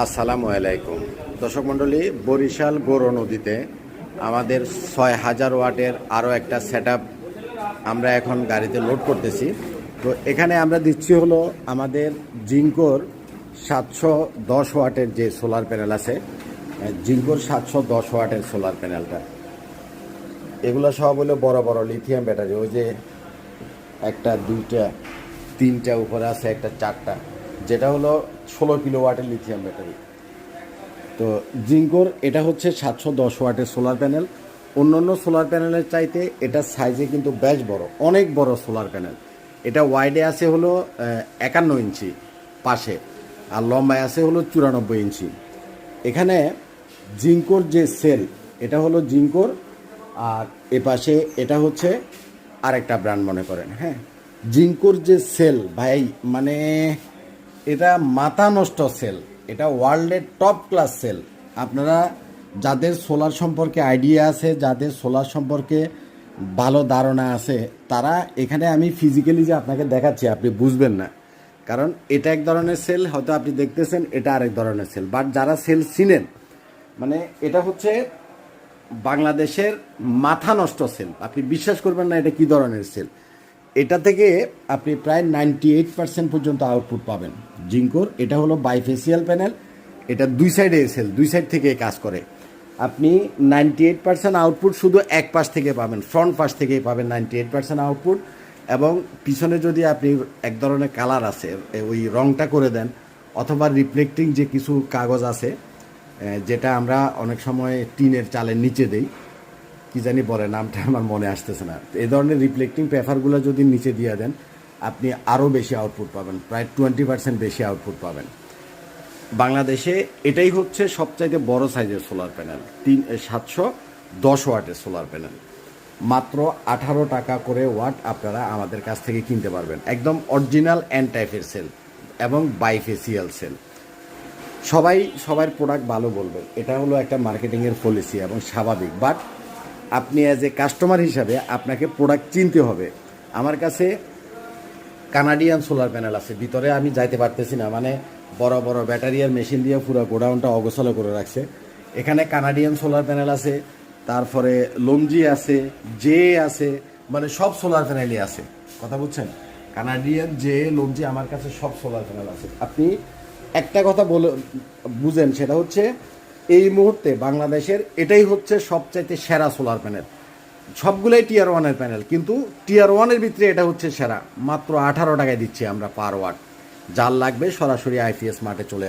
আসসালামু আলাইকুম। দর্শক মণ্ডলী, বরিশাল গৌর নদীতে আমাদের ছয় হাজার ওয়াটের আরও একটা সেট আমরা এখন গাড়িতে লোড করতেছি। তো এখানে আমরা দিচ্ছি হলো আমাদের জিঙ্কোর সাতশো দশ ওয়াটের যে সোলার প্যানেল আছে, জিঙ্কোর সাতশো দশ ওয়াটের সোলার প্যানেলটা। এগুলো সব হলো বড় বড় লিথিয়াম ব্যাটারি, ওই যে একটা, দুইটা, তিনটা উপরে আছে, একটা চারটা। যেটা হলো ষোলো কিলো ওয়াটের লিথিয়াম ব্যাটারি তো জিঙ্কোর, এটা হচ্ছে সাতশো দশ ওয়াটের সোলার প্যানেল অন্যান্য সোলার প্যানেলের চাইতে এটা সাইজে কিন্তু বেশ বড়, অনেক বড় সোলার প্যানেল এটা ওয়াইডে আছে হলো একান্ন ইঞ্চি পাশে, আর লম্বায় আছে হলো চুরানব্বই ইঞ্চি। এখানে জিঙ্কোর যে সেল এটা হলো জিঙ্কোর, আর এ পাশে এটা হচ্ছে আরেকটা ব্র্যান্ড মনে করেন হ্যাঁ? জিঙ্কোর যে সেল ভাই মানে এটা মাথা নষ্ট সেল এটা ওয়ার্ল্ডের টপ ক্লাস সেল আপনারা যাদের সোলার সম্পর্কে আইডিয়া আছে, যাদের সোলার সম্পর্কে ভালো ধারণা আছে, তারা এখানে আমি ফিজিক্যালি যে আপনাকে দেখাচ্ছি, আপনি বুঝবেন না। কারণ এটা এক ধরনের সেল হয়তো আপনি দেখতেছেন, এটা আরেক ধরনের সেল বাট যারা সেল চিনেন মানে এটা হচ্ছে বাংলাদেশের মাথা নষ্ট সেল আপনি বিশ্বাস করবেন না এটা কি ধরনের সেল এটা থেকে আপনি প্রায় নাইনটি এইট পার্সেন্ট পর্যন্ত আউটপুট পাবেন। জিঙ্কোর, এটা হলো বাইফেসিয়াল প্যানেল এটা দুই সাইডে সেল দুই সাইড থেকে কাজ করে। আপনি নাইনটি এইট পার্সেন্ট আউটপুট শুধু এক পাশ থেকে পাবেন ফ্রন্ট পাশ থেকেই পাবেন নাইনটি এইট পার্সেন্ট আউটপুট এবং পিছনে যদি আপনি এক ধরনের কালার আছে ওই রংটা করে দেন, অথবা রিফ্লেক্টিং যে কিছু কাগজ আছে যেটা আমরা অনেক সময় টিনের চালের নিচে দেই কি জানি বলে, নামটা আমার মনে আসতেছে না। এই ধরনের রিফ্লেক্টিং পেপারগুলো যদি নিচে দিয়ে দেন, আপনি আরও বেশি আউটপুট পাবেন, প্রায় টোয়েন্টি পার্সেন্ট বেশি আউটপুট পাবেন। বাংলাদেশে এটাই হচ্ছে সবচাইতে বড় সাইজের সোলার প্যানেল তিন সাতশো দশ ওয়াটের সোলার প্যানেল মাত্র আঠারো টাকা করে ওয়াট আপনারা আমাদের কাছ থেকে কিনতে পারবেন। একদম অরিজিনাল অ্যান্ড টাইপের সেল এবং বাইফেসিয়াল সেল সবাই, সবার প্রোডাক্ট ভালো বলবেন এটা হলো একটা মার্কেটিংয়ের পলিসি এবং স্বাভাবিক। বাট আপনি অ্যাজ এ কাস্টমার হিসাবে আপনাকে প্রোডাক্ট চিনতে হবে। আমার কাছে কানাডিয়ান সোলার প্যানেল আছে। ভিতরে আমি যাইতে পারতেছি না। মানে বড় বড় ব্যাটারি আর মেশিন দিয়ে পুরো গোডাউনটা অগোছালো করে রাখছে। এখানে কানাডিয়ান সোলার প্যানেল আছে, তারপরে লমজি আছে জে আছে মানে সব সোলার প্যানেলই আছে। কথা বুঝছেন? কানাডিয়ান জে লমজি আমার কাছে সব সোলার প্যানেল আছে। আপনি একটা কথা বলে, বুঝেন, সেটা হচ্ছে এই মুহূর্তে বাংলাদেশের এটাই হচ্ছে সবচাইতে সেরা সোলার প্যানেল সবগুলোই টিয়ার ওয়ানের প্যানেল কিন্তু টিয়ার ওয়ানের ভিতরে এটা হচ্ছে সেরা। মাত্র আঠারো টাকায় দিচ্ছি আমরা পার ওয়াট যার লাগবে সরাসরি আইপিএস মাঠে চলে